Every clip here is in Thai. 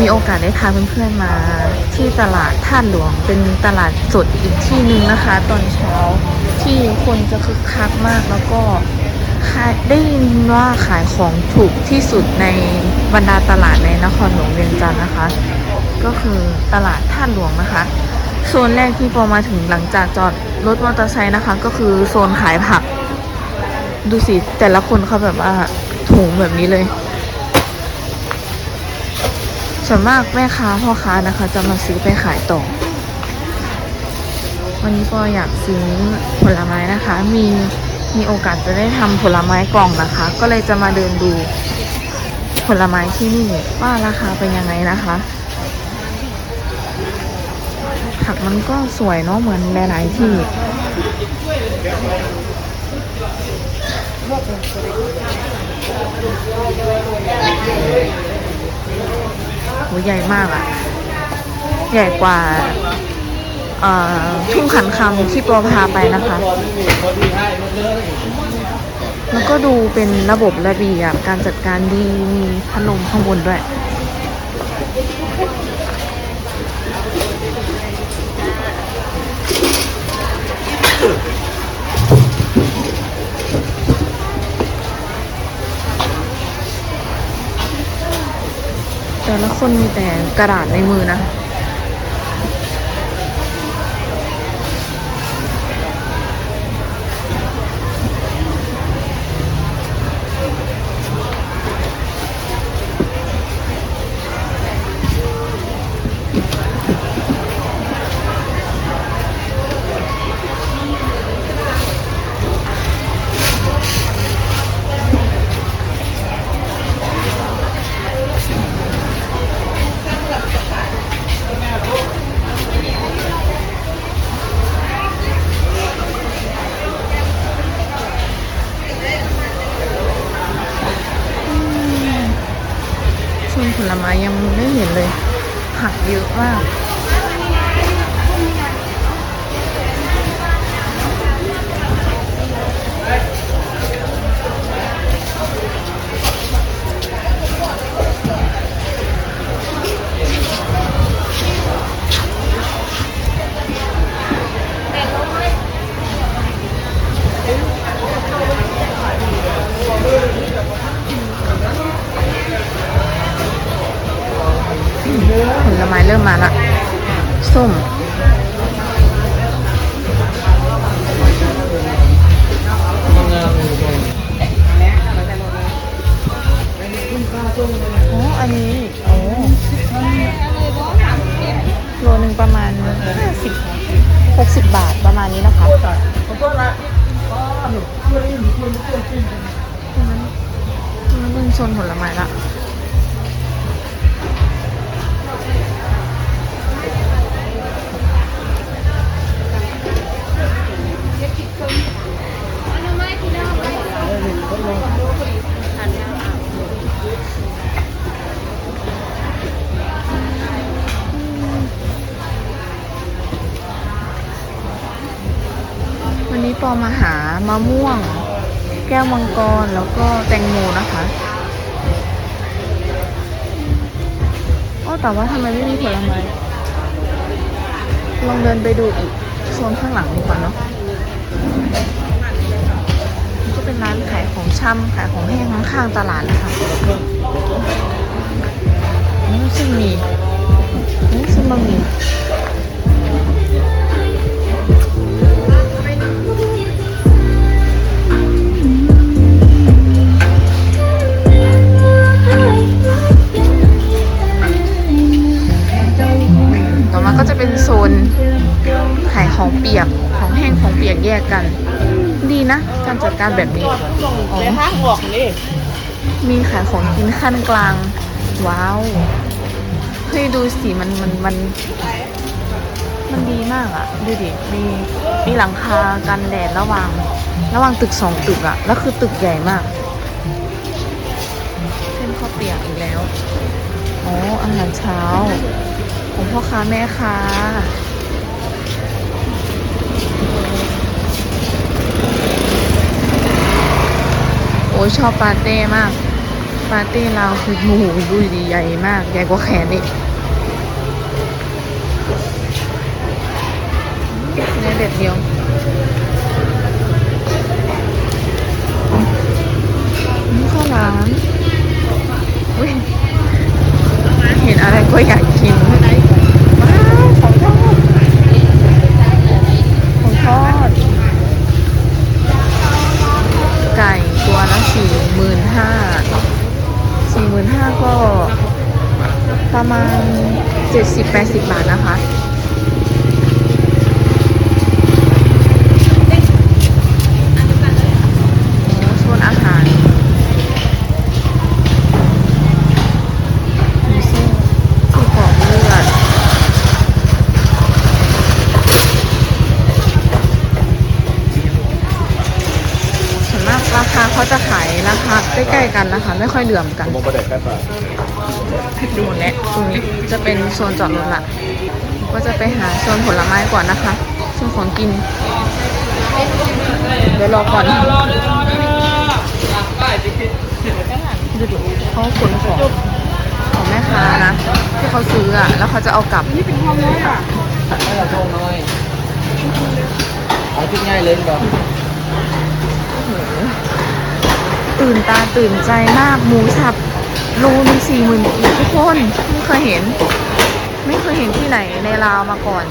มีโอกาสได้พาเพื่อนๆมาที่ตลาดท่าหลวงเป็นตลาดสดอีกที่หนึ่งนะคะ ตอนเช้าที่คนจะคึกคักมากแล้วก็ได้ยินว่าขายของถูกที่สุดในบรรดาตลาดในนครหลวงเวียงจันทร์นะคะ ก็คือตลาดท่าหลวงนะคะโซนแรกที่ปอมาถึงหลังจากจอดรถมอเตอร์ไซค์นะคะ ก็คือโซนขายผัก ดูสิแต่ละคนเขาแบบว่าถุงแบบนี้เลย ส่วนมากแม่ค้าพ่อค้านะคะ จะมาซื้อไปขายต่อ วันนี้ก็อยากซื้อผลไม้นะคะ มีมีโอกาสจะได้ทำผลไม้กล่องนะคะ ก็เลยจะมาเดินดูผลไม้ที่นี่ว่าราคาเป็นยังไงนะคะ ผักมันก็สวยเนาะเหมือนหลายๆที่ โหใหญ่มากอะใหญ่กว่าทุ่งขันคำที่ปอพาไปนะคะ แล้วก็ดูเป็นระบบระเบียบการจัดการดีมีพัดลมข้างบนด้วย แต่ละคนมีแต่กระดาษในมือนะ ชิมผลไม้ยังไม่เห็นเลย ผักเยอะมาก ผลไม้เริ่มมาละส้มโอ้อันนี้โอ้โลหนึ่งประมาณห้าสิบหกสิบบาทประมาณนี้นะคะตรงนั้นนั่นเป็นโซนผลไม้ละ มะม่วง แก้วมังกรแล้วก็แตงโมนะคะอ้อแต่ว่าทำไมไม่มีผลไม้ลองเดินไปดูอีกโซนข้างหลังดีกว่าเนาะก็เป็นร้านขายของช่ำขายของแห้งข้างตลาดเลยค่ะอืมซึ่งมีอืมซึ่งบะหมี่ เป็นโซนขายของเปียกของแห้งของเปียกแยกกัน ดีนะ การจัดการแบบนี้อ๋อห้างบอกนี่มีขายของกินขั้นกลาง ว้าวเฮ้ยดูสิมันมันมัน มันดีมากอะดูดิมีมีหลังคากันแดดระหว่าง ระหว่างตึกสองตึกอะแล้วคือตึกใหญ่มากเส้นข้าวเปียกอีกแล้วอ๋ออาหารเช้า ของพ่อค้าแม่ค้าโอ้ยชอบปาเต้มาก ปาเต้ลาคือหมูดูดีใหญ่มาก ใหญ่กว่าแขนอีกนี่เด็ดเดียวนี่ข้าวหลามเห็นอะไรก็อยากกินว้าวของทอดของทอด ไก่ตัวละสี่ห มื่นห้าสี่หมื่นห้าก็ประมาณเจ็ดสิบแปดสิบบาทนะคะ โอ้โซนอาหารมีเส้นที่กรอกเลือด ส่วนมากราคาเขาจะขายราคาใกล้ๆกันนะคะ ไม่ค่อย เหลื่อมกันมองประเด็นกันป่ะดูหมดแล้วตรงนี้จะเป็นโซนจอดรถละก็จะไปหาโซนผลไม้ก่อนนะคะโซนของกิน เดี๋ยวรอก่อนดูดิเขาขนของของแม่ค้านะ ที่เขาซื้ออะ แล้วเขาจะเอากลับนี่เป็นความรู้อะให้เราโชว์หน่อยเอาชุดง่ายเลยก่อน ตื่นตาตื่นใจมากหมูสับโลนึงสี่หมื่นกีบทุกคนไม่เคยเห็น ไม่เคยเห็นที่ไหนในลาวมาก่อน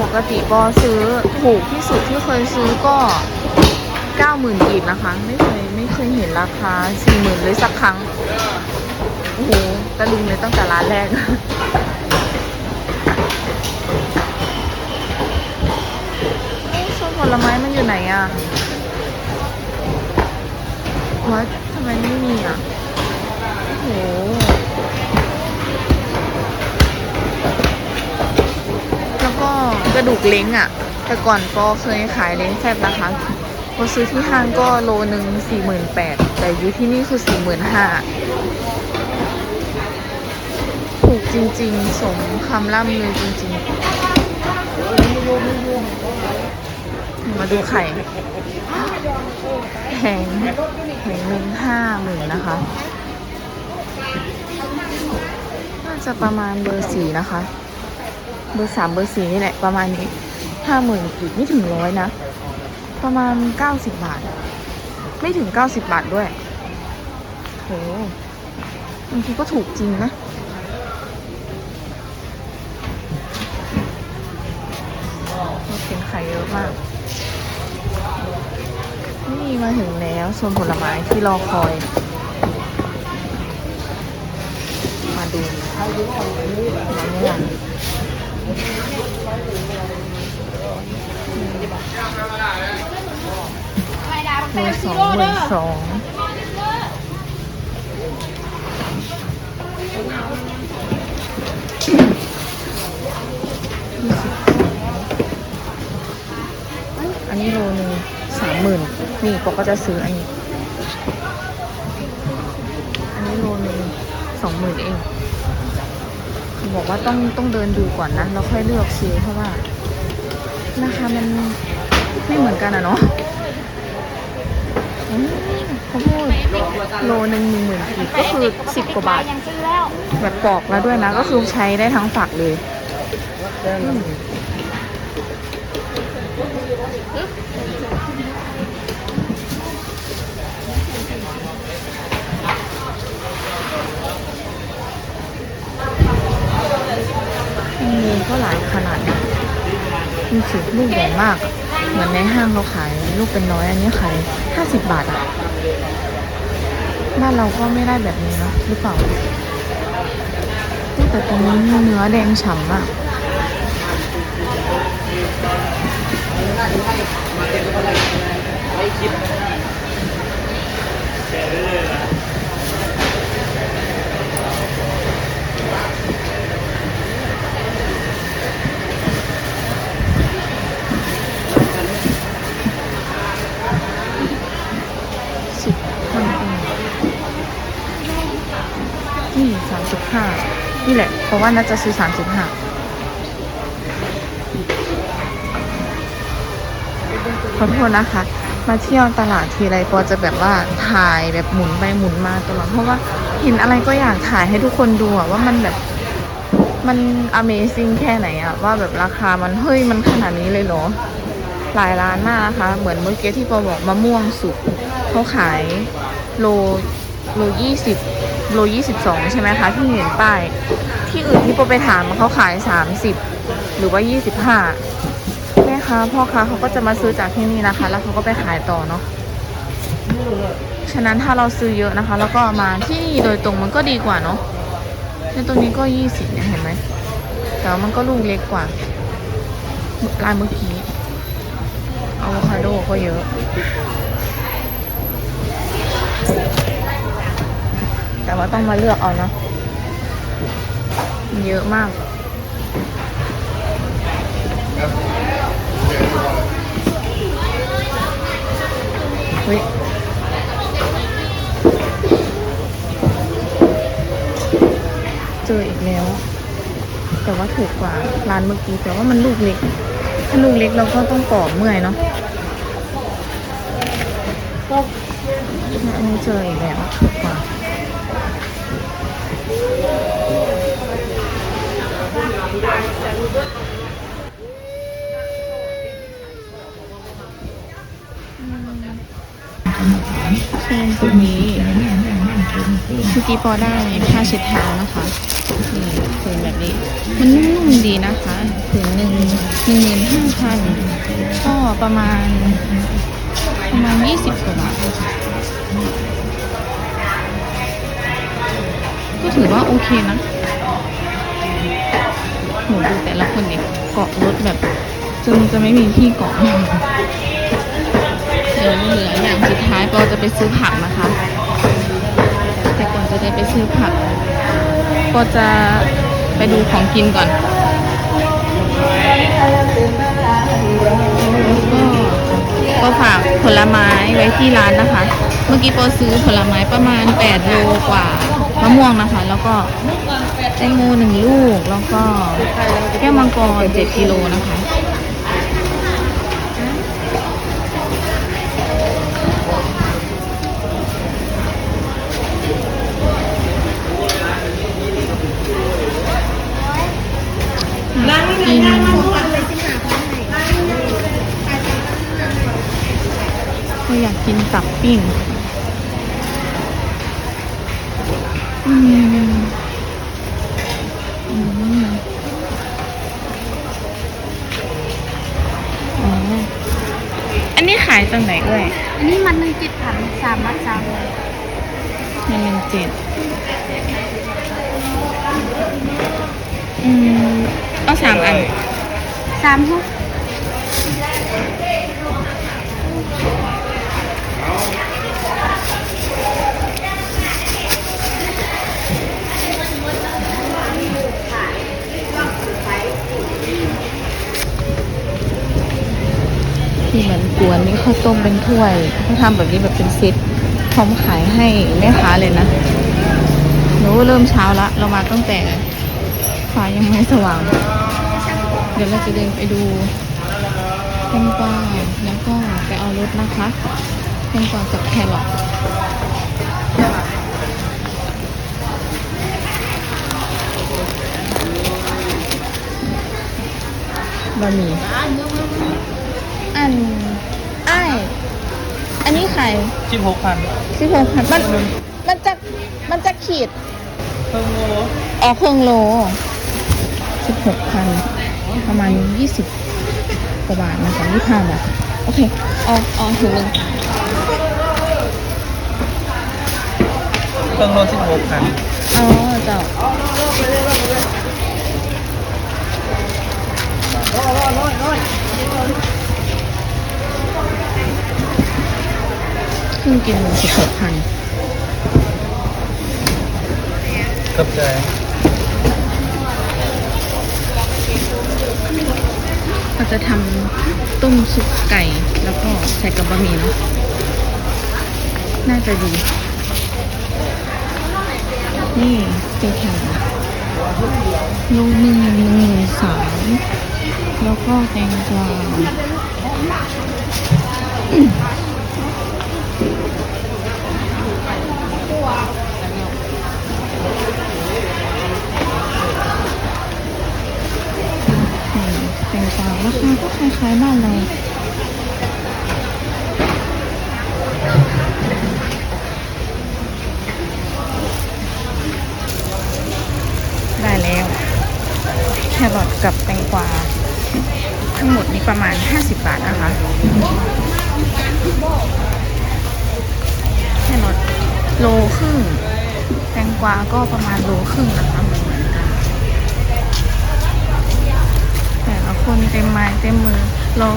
ปกติปอซื้อถูกที่สุดที่เคยซื้อก็เก้าหมื่นกีบนะคะ ไม่เคยไม่เคยเห็นราคาสี่หมื่นเลยสักครั้งโอ้โหตะลึงเลยตั้งแต่ร้านแรกโอ้ส้มผลไม้มันอยู่ไหนอะ วัดทำไมไม่มีอะ โอ้โหแล้วก็กระดูกเล้งอะ แต่ก่อนก็เคยขายเล้งแฟบนะคะพอซื้อที่ห้างก็โลหนึ่งสี่หมื่นแปดแต่อยู่ที่นี่คือสี่หมื่นห้าถูกจริงๆ สมคำล่ำเลยจริงๆ มาดูไข่ งแพงหนึ่งห้าหมื่นนะคะ น่าจะประมาณเบอร์สี่นะคะ เบอร์สามเบอร์สี่นี่แหละประมาณนี้ห้าหมื่นกีบไม่ถึงร้อยนะ ประมาณเก้าสิบบาท ไม่ถึงเก้าสิบบาทด้วยโหบางทีก็ถูกจริงนะเห็นไข่เยอะมาก มาถึงแล้วโซนผลไม้ที่รอคอย มาดูมะม่วงเบอสองเบอสองยี่สิบอันนี้โลนึ่ง สามหมื่นนี่ปกก็จะซื้ออันนี้ อันนี้โลหนึ่งสองหมื่นเองบอกว่าต้องต้องเดินดูก่อนนะแล้วค่อยเลือกซื้อเพราะว่าราคามันไม่เหมือนกันอะเนาะอืมข้าวโพดโลหนึ่งหนึ่งหมื่นกีบก็คือสิบกว่าบาทแล้วแบบปอกแล้วด้วยนะ ก็คือใช้ได้ทั้งฝักเลย มีก็หลายขนาดนะมีสิ ลูกใหญ่มาก เหมือนในห้างเราขาย ลูกเป็นร้อยอันนี้ขายห้าสิบบาทอะบ้านเราก็ไม่ได้แบบนี้เนาะหรือเปล่าแต่ตรงนี้เนื้อแดงฉ่ำมาก สิบคนเองนี่สามสิบห้านี่แหละ เพ ราะว่าน่าจะซื้อสามสิบห้าขอโทษนะคะ มาเที่ยวตลาดทีไรปอจะแบบว่าถ่ายแบบหมุนไปหมุนมาตลอดเพราะว่าเห็นอะไรก็อยากถ่ายให้ทุกคนดูอะว่ามันแบบมัน Amazing แค่ไหนอะว่าแบบราคามันเฮ้ยมันขนาดนี้เลยเหรอหลายร้านมากนะคะ เหมือนเมื่อกี้ที่ปอบอกมะม่วงสุกเขาขายโลโลยี่สิบ โลยี่สิบสองใช่ไหมคะที่เห็นป้าย ที่อื่นที่ปไปถามเขาขายสามสิบหรือว่ายี่สิบห้าแม่ค้าพ่อค้าเขาก็จะมาซื้อจากที่นี่นะคะ แล้วเขาก็ไปขายต่อเนาะฉะนั้นถ้าเราซื้อเยอะนะคะ แล้วก็มาที่นี่โดยตรงมันก็ดีกว่าเนาะในตัวนี้ก็ยี่สิบเนี่ยเห็นไหมแต่ว่ามันก็ลูกเล็กกว่าร้านเมื่อกี้อะโวคาโดก็เยอะ แต่ว่าต้องมาเลือกเอานะเยอะมาก เฮ้ยเจออีกแล้ว แต่ว่าถูกกว่าร้านเมื่อกี้แต่ว่ามันลูกเล็ก ถ้าลูกเล็กเราก็ต้องปอกเมื่อยเนาะอันนี้เจออีกแล้วถูกกว่า ช่นตรงนี้เมื่อกี้ปอได้ผ้าเช็ดเท้านะคะนี่ผืนแบบนี้ มันนุ่มๆดีนะคะผืนหนึ่งหนึ่งหมื่นห้าพันก็ประมาณประมาณยี่สิบกว่าบาทค่ะ ก็ถือว่าโอเคนะโหดูแต่ละคนเนี่ยเกาะรถแบบจนจะไม่มีที่เกาะเดี๋ยวเหลืออย่างสุดท้ายปอจะไปซื้อผักนะคะ แต่ก่อนจะได้ไปซื้อผักปอจะไปดูของกินก่อนก็ฝากผลไม้ไว้ที่ร้านนะคะ เมื่อกี้ปอซื้อผลไม้ประมาณ 8 โลกว่า มะม่วงนะคะ แล้วก็แตงโมหนึ่งลูก แล้วก็แก้วมังกร7กิโลนะคะกินร้าอยากกินตับปิ้ง อืมอืมอ๋ออันนี้ขายตรงไหนเอ่ยอันนี้มันหนึ่งจิตผันสามมัดสามเลยมันเป็นเจ็ดอืมเอาสามอันสามทุก ที่เหมือนกวนนี่ข้าวต้มเป็นถ้วยเขาทำแบบนี้แบบเป็นเซตพร้อมขายให้แม่ค้าเลยนะหนูเริ่มเช้าละ เรามาตั้งแต่ฟ้ายังไม่สว่าง เดี๋ยวเราจะเดินไปดูแตงกวาแล้วก็ไปเอารถนะคะแตงกวากับแครอทบะหมี่ นไอ้ายอันนี้ขายสิบหกพันสิบหกพันมันมันจะมันจะขีดเพิ่งโลออกเครื่องโลสิบหกพันประมาณยี่สิบกว่าบาทนะคะยี่ห้าบาทโอเคเออกออกถึงหนึ่งเพิ่งโลสิบหกพันอ๋อเจ้า ครึ่งกิโลสิบหกพันกับใจเราจะทำต้มซุปไก่แล้วก็ใส่กับบะหมี่เนาะน่าจะดี นี่เป็นแข่งโลหนึ่งหนึ่งหมื่นสามแล้วก็แตงกวา อืมายๆบ้านเราได้แล้ว แครอทกับแตงกวา ทั้งหมดนี้ประมาณ 50 บาทนะคะแครอทโลครึ่ง แตงกวาก็ประมาณโลครึ่งนะคะเหมือนกัน แต่ละ คนเต็มไม้เต็มมือ เรา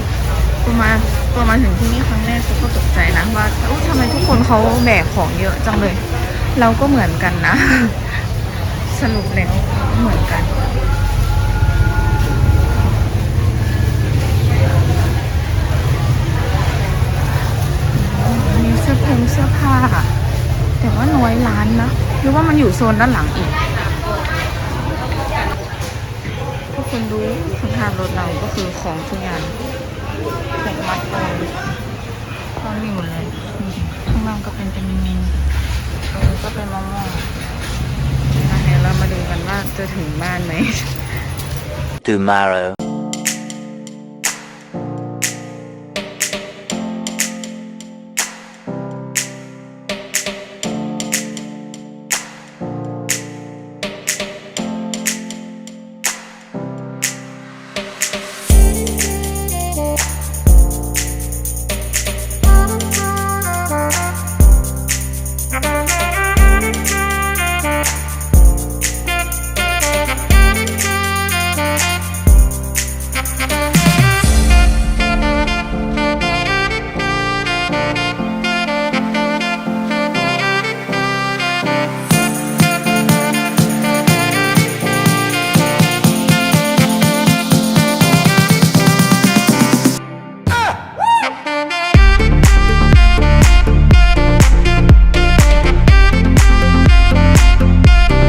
ประมาณประมาณถึงที่นี่ครั้งแรกก็ตกใจนะว่าโอ้ทำไมทุกคนเขาแบกของเยอะจังเลย เราก็เหมือนกันนะ สรุปแล้วเหมือนกันมีเสื้อผงเสื้อผ้าแต่ว่าน้อยร้านนะหรือว่ามันอยู่โซนด้านหลังอีก ทุกคนดูข้างๆรถเราก็คือของทุกอย่างของมัดเลยตอนนี้หมดเลยนี่ข้างล่างก็เป็นเป็นมีตรงนี้ก็เป็นมะม่วงนะเดี๋ยวเรามาดูกันว่าจะถึงบ้านไหม tomorrow.